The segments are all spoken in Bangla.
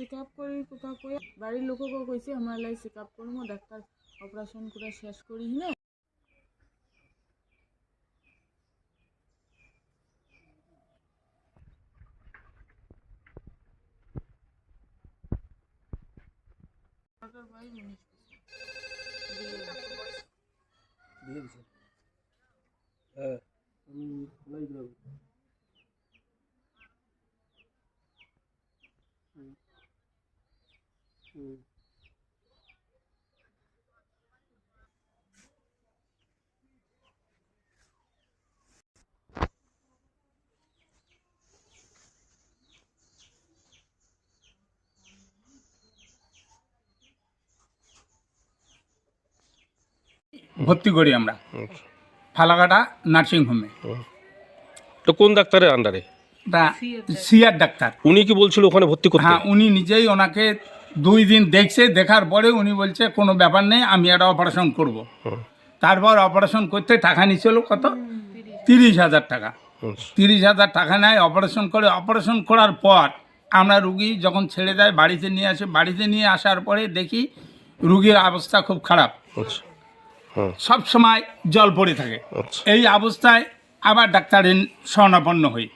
চেক আপ করি কোথাও করে বাড়ির লোককেও কইছে আমার লাই চেক আপ করব ডাক্তার অপারেশন করে শেষ করি না হ্যাঁ আমি খোলাই দিলাম। ভর্তি করি আমরা। ফালাকাটা নার্সিংহোমে। তো কোন ডাক্তারের আন্ডারে সিআর ডাক্তার। উনি কি বলছিল ওখানে ভর্তি করতে? হ্যাঁ উনি নিজেই ওনাকে দুই দিন দেখছে দেখার পরে উনি বলছে কোনো ব্যাপার নেই আমি একটা অপারেশন করব। তারপর অপারেশন করতে টাকা নিচ্ছিল কত? তিরিশ হাজার টাকা। আচ্ছা। তিরিশ হাজার টাকা নেয় অপারেশন করে। অপারেশন করার পর আমরা রুগী যখন ছেড়ে দেয় বাড়িতে নিয়ে আসে। বাড়িতে নিয়ে আসার পরে দেখি রুগীর অবস্থা খুব খারাপ। আচ্ছা। হ্যাঁ। সব সময় জল পড়ে থাকে। আচ্ছা। এই অবস্থায় আবার ডাক্তারের শরণাপন্ন হই।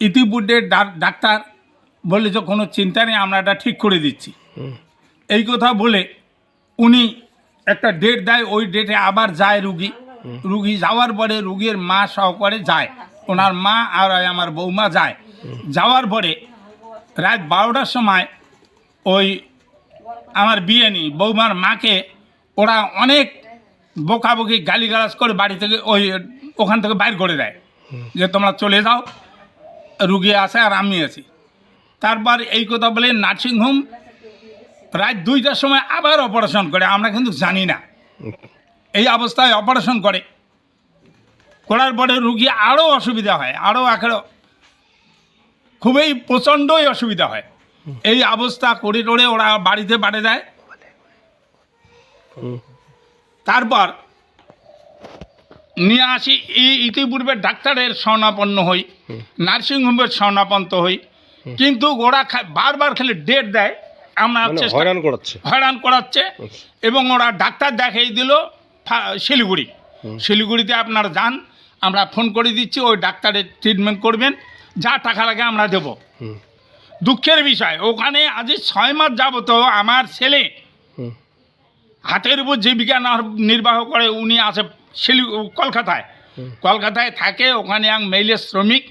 ইতিপূর্বে ডাক্তার বলে যে কোনো চিন্তা নেই আমরা এটা ঠিক করে দিচ্ছি। এই কথা বলে উনি একটা ডেট দেয় ওই ডেটে আবার যায় রুগী। রুগী যাওয়ার পরে রুগীর মা সহকারে যায়। ওনার মা আর আমার বৌমা যায়। যাওয়ার পরে রাত বারোটার সময় ওই আমার বিয়ে নি বৌমার মাকে ওরা অনেক বকাবকি গালিগালাজ করে বাড়ি থেকে ওই ওখান থেকে বাইর করে দেয়। যে তোমরা চলে যাও রুগী আসে আর আমি আছি। তারপর এই কথা বলে নার্সিংহোম রাত দুইটার সময় আবার অপারেশন করে আমরা কিন্তু জানি না। এই অবস্থায় অপারেশন করে। করার পরে রুগী আরও অসুবিধা হয় আরও একেবারে খুবই প্রচণ্ডই অসুবিধা হয়। এই অবস্থা করে টোরে ওরা বাড়িতে পাঠিয়ে দেয় তারপর নিয়ে আসি এই ইতিপূর্বে ডাক্তারের শরণাপন্ন হই নার্সিংহোমের শরণাপন্ন হই। কিন্তু ওরা বারবার খালি ডেট দেয় আমরা চেষ্টা হয়রান করাচ্ছে। হয়রান করাচ্ছে আচ্ছা। এবং ওরা ডাক্তার দেখাই দিল শিলিগুড়ি। শিলিগুড়িতে আপনারা যান আমরা ফোন করে দিচ্ছি ওই ডাক্তারের ট্রিটমেন্ট করবেন যা টাকা লাগে আমরা দেব। দুঃখের বিষয় ওখানে আজ ছয় মাস যাবত আমার ছেলে হাতের উপর জীবিকা নির- নির্বাহ করে উনি আছে শিলি কলকাতায়। কলকাতায় থাকে ওখানে এক মেইলের শ্রমিক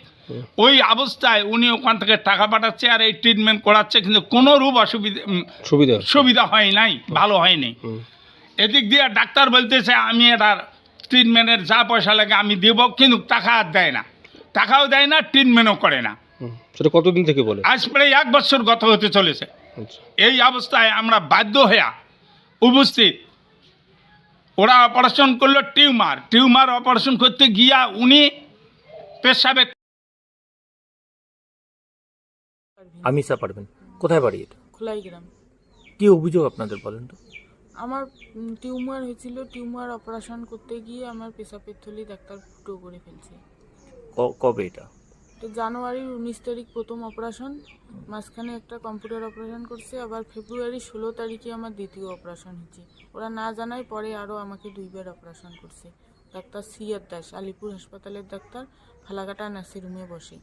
ওই অবস্থায় উনি ওখান থেকে টাকা পাঠাচ্ছে আর এই ট্রিটমেন্ট করাচ্ছে কিন্তু কোনো রূপ অসুবিধা সুবিধা সুবিধা হয় নাই ভালো হয়নি। এদিক দিয়ে ডাক্তার বলতেছে আমি এটার ট্রিটমেন্টের যা পয়সা লাগে আমি দেব কিন্তু টাকা আর দেয় না। টাকাও দেয় না ট্রিটমেন্টও করে না। সেটা কতদিন থেকে বলে? আজ প্রায় এক বছর গত হতে চলেছে। আচ্ছা। এই অবস্থায় আমরা বাধ্য হইয়া উপস্থিত। ওরা অপারেশন করল টিউমার। টিউমার অপারেশন করতে গিয়া উনি পেশাবে আমিষা পারবেন কোথায় বাড়ি এটা? খোলাই গ্রাম। কি অভিযোগ আপনাদের বলেন তো? আমার টিউমার হয়েছিল। টিউমার অপারেশন করতে গিয়ে আমার পেশাবের থলি ডাক্তার ফুটো করে ফেলছে। ক- কবে এটা? তো জানুয়ারির উনিশ তারিখ প্রথম অপারেশন। মাঝখানে একটা কম্পিউটার অপারেশন করছে। আবার ফেব্রুয়ারি ষোলো তারিখে আমার দ্বিতীয় অপারেশন হচ্ছে ওরা না জানায় পরে আরও আমাকে দুইবার অপারেশন করছে। ডাক্তার সিয়ার দাস আলিপুর হাসপাতালের ডাক্তার ফালাকাটা নার্সিংহোমে বসে।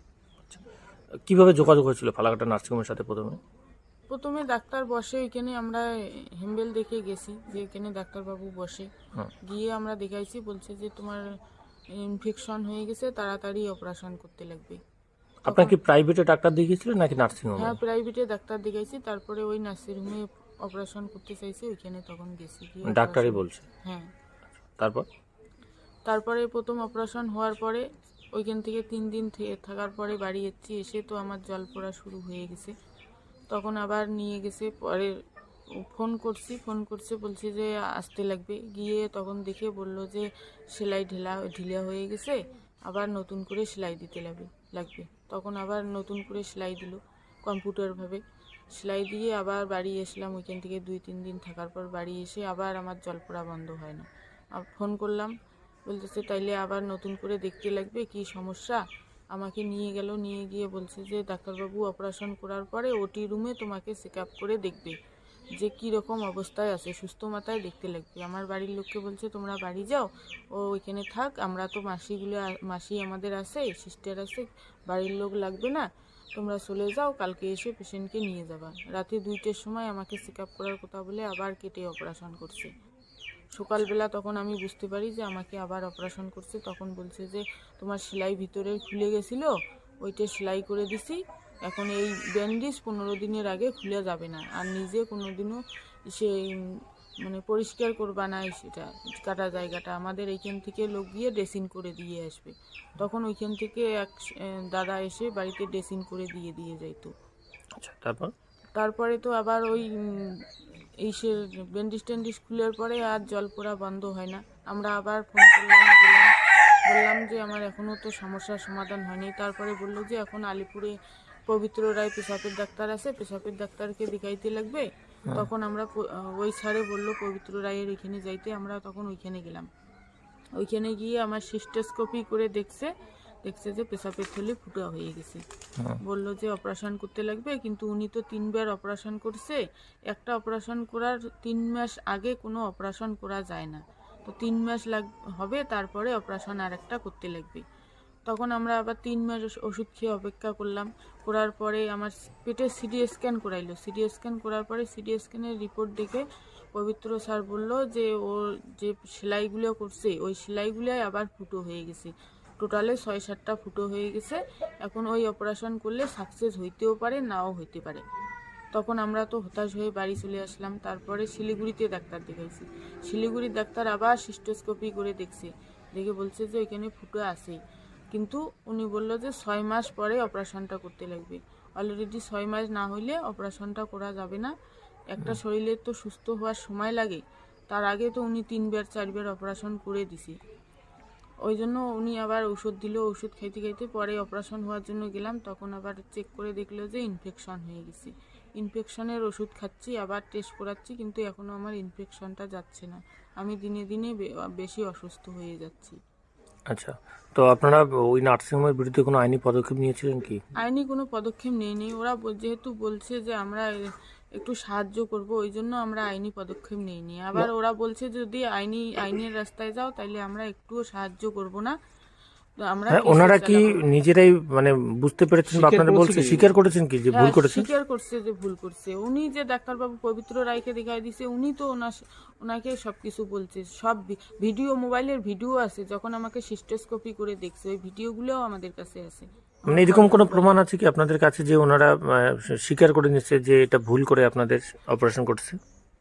কীভাবে যোগাযোগ হয়েছিল ফালাকাটা নার্সিংহোমের সাথে প্রথমে? প্রথমে ডাক্তার বসে ওইখানে আমরা হেম্বেল দেখে গেছি যে এখানে ডাক্তারবাবু বসে। হ্যাঁ। গিয়ে আমরা দেখাইছি বলছে যে তোমার ইনফেকশন হয়ে গেছে তাড়াতাড়ি অপারেশন করতে লাগবে। আপনার কি প্রাইভেটে ডাক্তার দেখিয়েছিলেন নাকি নার্সিংহোমে? হ্যাঁ প্রাইভেটে ডাক্তার দেখাইছি তারপরে ওই নার্সিংহোমে অপারেশন করতে চাইছে ওইখানে তখন গেছি। ডাক্তারই বলছে? হ্যাঁ। তারপর? তারপরে প্রথম অপারেশন হওয়ার পরে ওইখান থেকে তিন দিন থাকার পরে বাড়ি এসেছি, এসে তো আমার জল পড়া শুরু হয়ে গেছে। তখন আবার নিয়ে গেছে, পরে ফোন করছি, ফোন করছে, বলছে যে আসতে লাগবে। গিয়ে তখন দেখে বলল যে সেলাই ঢিলা ঢিলা হয়ে গেছে, আবার নতুন করে সেলাই দিতে লাগবে লাগবে। তখন আবার নতুন করে সেলাই দিল কম্পিউটারভাবে সেলাই দিয়ে আবার বাড়ি এসলাম, ওইখান থেকে দুই, তিন দিন থাকার পর বাড়ি এসে আবার আমার জল পড়া বন্ধ হয় না। ফোন করলাম বলতেছে, তাইলে আবার নতুন করে দেখতে লাগবে কি সমস্যা? আমাকে নিয়ে গেল, নিয়ে গিয়ে বলছে যে, ডাক্তারবাবু, অপারেশন করার পরে ওটি রুমে তোমাকে চেক আপ করে দেখবে, যে কী রকম অবস্থায় আছে, সুস্থ মাথায় দেখতে লাগবে। আমার বাড়ির লোককে বলছে, তোমরা বাড়ি যাও, ও ওইখানে থাক, আমরা তো মাসিগুলো, মাসি আমাদের আছে সিস্টার আছে, বাড়ির লোক লাগবে না, তোমরা চলে যাও, কালকে এসে পেশেন্টকে নিয়ে যাবা। রাতে দুইটার সময় আমাকে চেক আপ করার কথা বলে আবার কেটে অপারেশন করছে। সকালবেলা তখন আমি বুঝতে পারি যে আমাকে আবার অপারেশন করছে। তখন বলছে যে তোমার সেলাই ভিতরে খুলে গেছিল ওইটা সেলাই করে দিছি। এখন এই ব্যান্ডেজ পনেরো দিনের আগে খুলে যাবে না। আর নিজে কোনো দিনও সে মানে পরিষ্কার করবা না সেটা কাটা জায়গাটা। আমাদের এইখান থেকে লোক গিয়ে ড্রেসিং করে দিয়ে আসবে। তখন ওইখান থেকে এক দাদা এসে বাড়িতে ড্রেসিং করে দিয়ে দিয়ে যাইতো। আচ্ছা তারপর? তারপরে তো আবার ওই এই সে ব্যান্ডিজ ট্যান্ডিজ খুলের পরে আর জল পড়া বন্ধ হয় না। আমরা আবার ফোন করলাম গেলাম। বললাম যে আমার এখনও তো সমস্যার সমাধান হয়নি। তারপরে বলল যে এখন আলিপুরে পবিত্র রায় পেশাপের ডাক্তার আছে। পেশাপের ডাক্তারকে দেখাইতে লাগবে। তখন আমরা ওই স্যারে বলল পবিত্র রায়ের এখানে যাইতে। আমরা তখন ওইখানে গেলাম। ওইখানে গিয়ে আমার সিস্টোস্কোপি করে দেখছে। দেখছে যে পেশাপের থলি ফুটা হয়ে গেছে। বলল যে অপারেশন করতে লাগবে কিন্তু উনি তো তিনবার অপারেশন করছে। একটা অপারেশন করার তিন মাস আগে কোনো অপারেশন করা যায় না। তো তিন মাস লাগ হবে তারপরে অপারেশন আর একটা করতে লাগবে। তখন আমরা আবার তিন মাস ওষ- ওষুধ খেয়ে অপেক্ষা করলাম। করার পরে আমার পেটে সিডি স্ক্যান করাইলো। সিডি স্ক্যান করার পরে সিডি স্ক্যানের রিপোর্ট দেখে পবিত্র স্যার বলল যে ও যে সেলাইগুলো করছে ওই সেলাইগুলোই আবার ফুটো হয়ে গেছে। টোটালে ছয় সাতটা ফুটো হয়ে গেছে। এখন ওই অপারেশন করলে সাকসেস হইতেও পারে, নাও হইতে পারে। তখন আমরা তো হতাশ হয়ে বাড়ি চলে আসলাম। তারপরে শিলিগুড়িতে ডাক্তার দেখাইছি। শিলিগুড়ির ডাক্তার আবার সিস্টোস্কোপি করে দেখছে। দেখে বলছে যে ওইখানে ফুটো আছেই। কিন্তু উনি বলল যে ছয় মাস পরে অপারেশনটা করতে লাগবে। অলরেডি ছয় মাস না হইলে অপারেশনটা করা যাবে না। একটা শরীরের তো সুস্থ হওয়ার সময় লাগে। তার আগে তো উনি তিনবার, চারবার অপারেশন করে দিছে। ওই জন্য উনি আবার ওষুধ দিল ওষুধ খাইতে খাইতে পরে অপারেশন হওয়ার জন্য গেলাম তখন আবার চেক করে দেখল যে ইনফেকশন হয়ে গেছে। ইনফেকশনের ওষুধ খাচ্ছি আবার টেস্ট করাচ্ছি কিন্তু এখনও আমার ইনফেকশনটা যাচ্ছে না। আমি দিনে দিনে বেশি অসুস্থ হয়ে যাচ্ছি। আচ্ছা তো আপনারা ওই নার্সিংহোমের বিরুদ্ধে কোনো আইনি পদক্ষেপ নিয়েছিলেন কি? আইনি কোনো পদক্ষেপ নেয়নি ওরা যেহেতু বলছে যে আমরা একটু সাহায্য করব ওই জন্য আমরা আইনি পদক্ষেপ নেইনি। আবার ওরা বলছে যদি আইনি আইনের রাস্তায় যাও তাহলে আমরা একটুও সাহায্য করব না। তো আমরা হ্যাঁ ওনারা কি। নিজেরাই মানে বুঝতে পেরেছেন বা আপনারা বলছে স্বীকার করেছেন কি যে ভুল হ্যাঁ, করেছেন? স্বীকার করছে যে ভুল করছে। উনি যে ডাক্তারবাবু পবিত্র রায়কে দেখাই দিছে উনি তো ওনার ওনাকে সবকিছু বলছে। সব ভিডিও মোবাইলের ভিডিও আছে যখন আমাকে সিস্টোস্কোপি করে দেখছে ওই ভিডিওগুলোও আমাদের কাছে আছে। মানে এরকম কোনো প্রমাণ আছে কি আপনাদের কাছে যে ওনারা স্বীকার করে নিচ্ছে যে এটা ভুল করে আপনাদের অপারেশন করছে?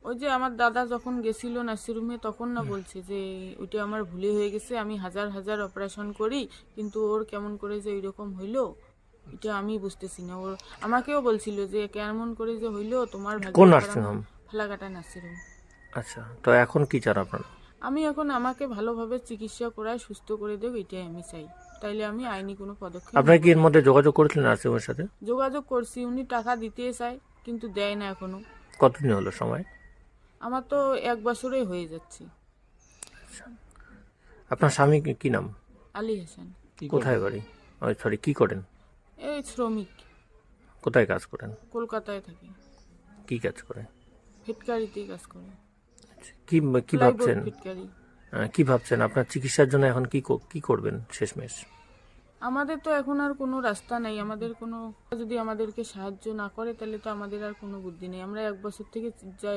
ওই যে আমার দাদা যখন গেছিল নার্সিরুমে তখন না বলছে যে ওইটা আমার ভুলে হয়ে গেছে আমি হাজার হাজার অপারেশন করি কিন্তু ওর কেমন করে যে ওইরকম হইল এটা আমি বুঝতেছি না। ওর আমাকেও বলছিল যে কেমন করে যে হইল তোমার কোন খারাপ nursing না। ফালাকাটা নার্সিরুম আচ্ছা তো এখন কি চান আপনারা? আমি এখন আমাকে ভালোভাবে চিকিৎসা করায় সুস্থ করে দেব এটাই আমি চাই। তাইলে আমি আইনি কোনো পদক্ষেপ আপনারা কি এর মধ্যে যোগাযোগ করেছিলেন নার্সিংহোমের সাথে? যোগাযোগ করছি উনি টাকা দিতে চায় কিন্তু দেয় না এখনও। কতদিন হলো সময়? আমার তো এক বছরে হয়ে যাচ্ছে। আপনার স্বামী কি- কি নাম? আলী হাসান। কোথায় বাড়ি? ওই সরি কি করেন? এই শ্রমিক। কোথায় কাজ করেন? কলকাতায় থাকে। কি কাজ করেন? ফিটকারিতে কাজ করে। কি কি প্লাইবোর্ড ভাবছেন? ফিটকারি। কি ভাবছেন? আপনার চিকিৎসার জন্য এখন কি কো- করবেন শেষমেশ? আমাদের তো এখন আর কোনো রাস্তা নেই। আমাদের কোনো যদি আমাদেরকে সাহায্য না করে তাহলে তো আমাদের আর কোনো বুদ্ধি নেই। আমরা এক বছর থেকে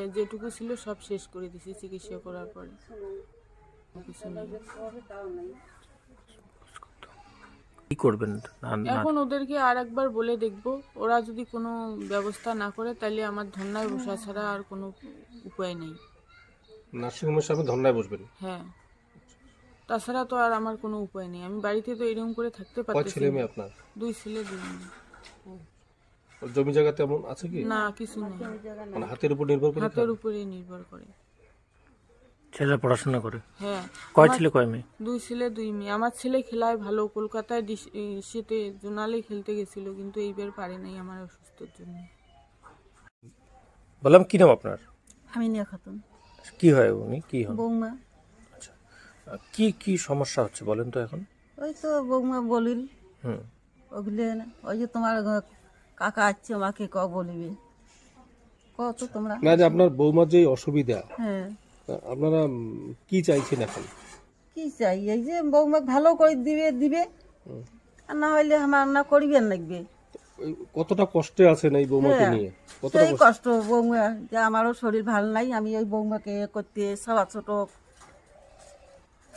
যেটুকু ছিল সব শেষ করে দিছি চিকিৎসা করার পরে। কি করবেন? এখন ওদেরকে আর একবার বলে দেখব। ওরা যদি কোনো ব্যবস্থা না করে তাহলে আমার ধর্নায় বসা ছাড়া আর কোনো উপায় নেই। নার্সিংহোমের সামনে ধর্নায় বসবেন। হ্যাঁ। তাছাড়া তো আর আমার কোনো উপায় নেই। আমি বাড়িতে তো এরকম করে থাকতে কয় পারতেছি ছেলে না। মেয়ে আপনার? দুই ছেলে দুই মেয়ে। জমি জায়গা তেমন আছে কি? না কিছু নেই। মানে হাতের উপর নির্ভর করে হাতের উপরে নির্ভর করে। ছেলেরা পড়াশোনা করে? হ্যাঁ। কয় ছেলে কয় মেয়ে? দুই ছেলে দুই মেয়ে। আমার ছেলে খেলায় ভালো কলকাতায় ডিস- এই জোনালে খেলতে গেছিল কিন্তু এইবার পারে নাই আমার অসুস্থর জন্য। বললাম কি নাম আপনার? আমি আমিনিয়া খাতুন। কি হয় উনি? কি হন বৌমা। আহ, কি কি সমস্যা হচ্ছে বলেন তো এখন? ওই তো বৌমা বলিল। হুম। ওগুলো না ওই যে তোমার কাকা আছে আমাকে ক বলিবে? কত তোমরা? না যে আপনার বৌমার যে অসুবিধা হ্যাঁ। আপনারা কি চাইছেন এখন? কি চাই? এই যে বৌমা ভালো করে দিবে দিবে। আর না হইলে আমার না করিবেন লাগবে। কতটা কষ্টে আছেন এই বৌমাকে হ্যাঁ। নিয়ে? কতটা সেই কষ্ট? বৌমা যে আমারও শরীর ভালো নাই আমি ওই বৌমাকে করতে সবা ছোট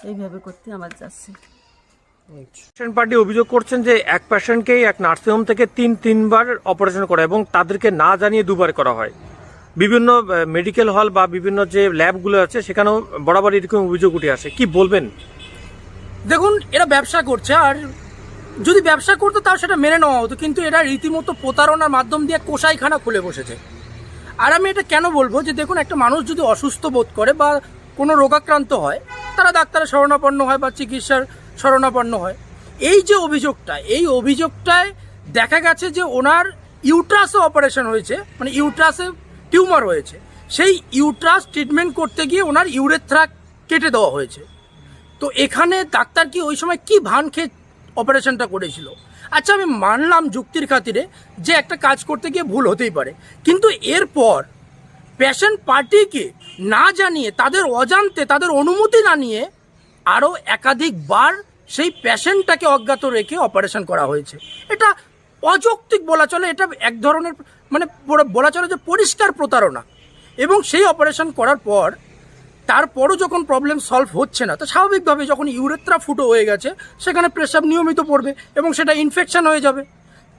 এইভাবে করতে আমার যাচ্ছে। পেশেন্ট পার্টি অভিযোগ করছেন যে এক পেশেন্টকেই এক নার্সিংহোম থেকে তিন তিনবার অপারেশন করা এবং তাদেরকে না জানিয়ে দুবার করা হয়। বিভিন্ন মেডিকেল হল বা বিভিন্ন যে ল্যাবগুলো আছে সেখানেও বরাবর এরকম অভিযোগ উঠে আসে। কি বলবেন? দেখুন এরা ব্যবসা করছে আর যদি ব্যবসা করতো, তাও সেটা মেনে নেওয়া হতো, কিন্তু এরা রীতিমতো প্রতারণার মাধ্যম দিয়ে কোষাইখানা খুলে বসেছে। আর আমি এটা কেন বলব যে, দেখুন, একটা মানুষ যদি অসুস্থ বোধ করে বা কোনো রোগাক্রান্ত হয়, তারা ডাক্তারের শরণাপন্ন হয় বা চিকিৎসার শরণাপন্ন হয়। এই যে অভিযোগটা, এই অভিযোগটায় দেখা গেছে যে, ওনার ইউট্রাসে অপারেশন হয়েছে মানে ইউট্রাসে টিউমার হয়েছে। সেই ইউট্রাস ট্রিটমেন্ট করতে গিয়ে ওনার ইউরেথ্রা কেটে দেওয়া হয়েছে। তো এখানে ডাক্তার কি ওই সময় কি ভান খেয়ে অপারেশনটা করেছিল। আচ্ছা আমি মানলাম যুক্তির খাতিরে যে একটা কাজ করতে গিয়ে ভুল হতেই পারে। কিন্তু এরপর পেশেন্ট পার্টিকে না জানিয়ে, তাদের অজান্তে তাদের অনুমতি না নিয়ে আরও একাধিকবার সেই পেশেন্টটাকে অজ্ঞাত রেখে অপারেশন করা হয়েছে। এটা অযৌক্তিক বলা চলে, এটা এক ধরনের মানে বলা চলে যে পরিষ্কার প্রতারণা। এবং সেই অপারেশন করার পর তারপরও যখন প্রবলেম সলভ হচ্ছে না, তো স্বাভাবিকভাবে যখন ইউরেত্রা ফুটো হয়ে গেছে, সেখানে প্রেসাব নিয়মিত পড়বে এবং সেটা ইনফেকশন হয়ে যাবে।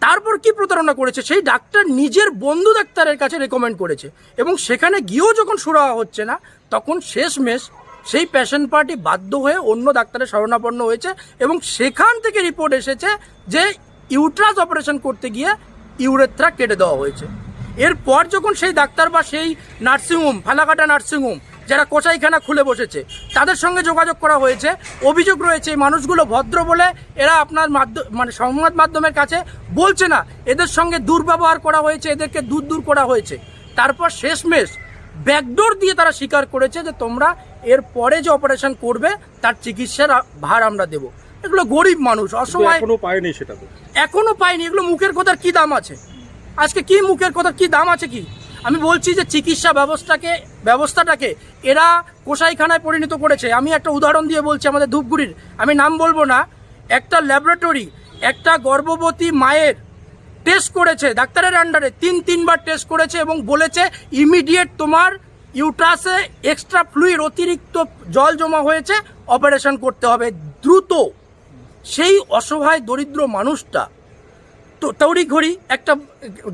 তারপর কি প্রতারণা করেছে? সেই ডাক্তার নিজের বন্ধু ডাক্তারের কাছে রেকমেন্ড করেছে এবং সেখানে গিয়েও যখন সুরাহা হচ্ছে না, তখন শেষমেশ সেই প্যাশন পার্টি বাধ্য হয়ে অন্য ডাক্তারের শরণাপন্ন হয়েছে এবং সেখান থেকে রিপোর্ট এসেছে যে ইউট্রাস অপারেশন করতে গিয়ে ইউরেথ্রা কেটে দেওয়া হয়েছে। এরপর যখন সেই ডাক্তার বা সেই নার্সিংহোম ফালাকাটা নার্সিংহোম যারা কোচাইখানা খুলে বসেছে তাদের সঙ্গে যোগাযোগ করা হয়েছে। অভিযোগ রয়েছে এই মানুষগুলো ভদ্র বলে এরা আপনার মাধ্যম মানে সংবাদ মাধ্যমের কাছে বলছে না। এদের সঙ্গে দুর্ব্যবহার করা হয়েছে এদেরকে দূর দূর করা হয়েছে। তারপর শেষমেশ ব্যাকডোর দিয়ে তারা স্বীকার করেছে যে তোমরা এর পরে যে অপারেশন করবে তার চিকিৎসার ভার আমরা দেব। এগুলো গরিব মানুষ অসহায়। এখনও পায়নি সেটা এখনও পায়নি এগুলো মুখের কথার কি দাম আছে? আজকে কি মুখের কথার কি দাম আছে কি? আমি বলছি যে চিকিৎসা ব্যবস্থাকে, ব্যবস্থাটাকে এরা কোষাইখানায় পরিণত করেছে। আমি একটা উদাহরণ দিয়ে বলছি আমাদের ধূপগুড়ির। আমি নাম বলব না, একটা ল্যাবরেটরি একটা গর্ভবতী মায়ের টেস্ট করেছে, ডাক্তারের আন্ডারে তিন, তিনবার টেস্ট করেছে এবং বলেছে ইমিডিয়েট তোমার ইউট্রাসে এক্সট্রা ফ্লুইড অতিরিক্ত জল জমা হয়েছে অপারেশন করতে হবে। দ্রুত সেই অসহায়, দরিদ্র মানুষটা তো তৌরি ঘড়ি একটা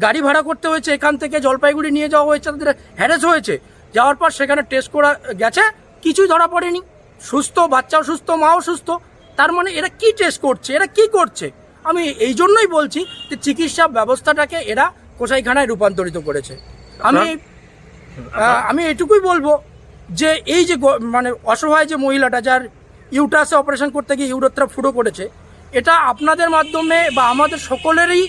গাড়ি ভাড়া করতে হয়েছে এখান থেকে জলপাইগুড়ি নিয়ে যাওয়া হয়েছে তাদের হ্যারেস হয়েছে। যাওয়ার পর সেখানে টেস্ট করা গেছে কিছুই ধরা পড়েনি। সুস্থ বাচ্চাও সুস্থ মাও সুস্থ। তার মানে এরা কি টেস্ট করছে এরা কি করছে? আমি এই জন্যই বলছি যে চিকিৎসা ব্যবস্থাটাকে এরা কোষাইখানায় রূপান্তরিত করেছে। আমি আমি এটুকুই বলব যে এই যে মানে অসহায় যে মহিলাটা যার ইউটাসে অপারেশন করতে গিয়ে ইউরোত্রা ফুটো করেছে এটা আপনাদের মাধ্যমে বা আমাদের সকলেরই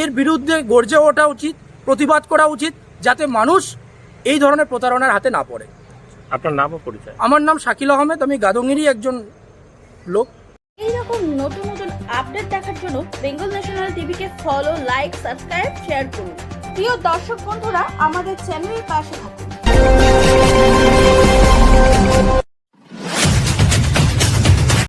এর বিরুদ্ধে গর্জে ওঠা উচিত প্রতিবাদ করা উচিত যাতে মানুষ এই ধরনের প্রতারণার হাতে না পড়ে। আপনার নাম ও পরিচয়। আমার নাম শাকিল আহমেদ আমি গাদঙ্গেরই একজন লোক। এইরকম নতুন নতুন আপডেট দেখার জন্য বেঙ্গল ন্যাশনাল টিভিকে ফলো লাইক সাবস্ক্রাইব শেয়ার করুন। প্রিয় দর্শক বন্ধুরা আমাদের চ্যানেলের পাশে থাকুন।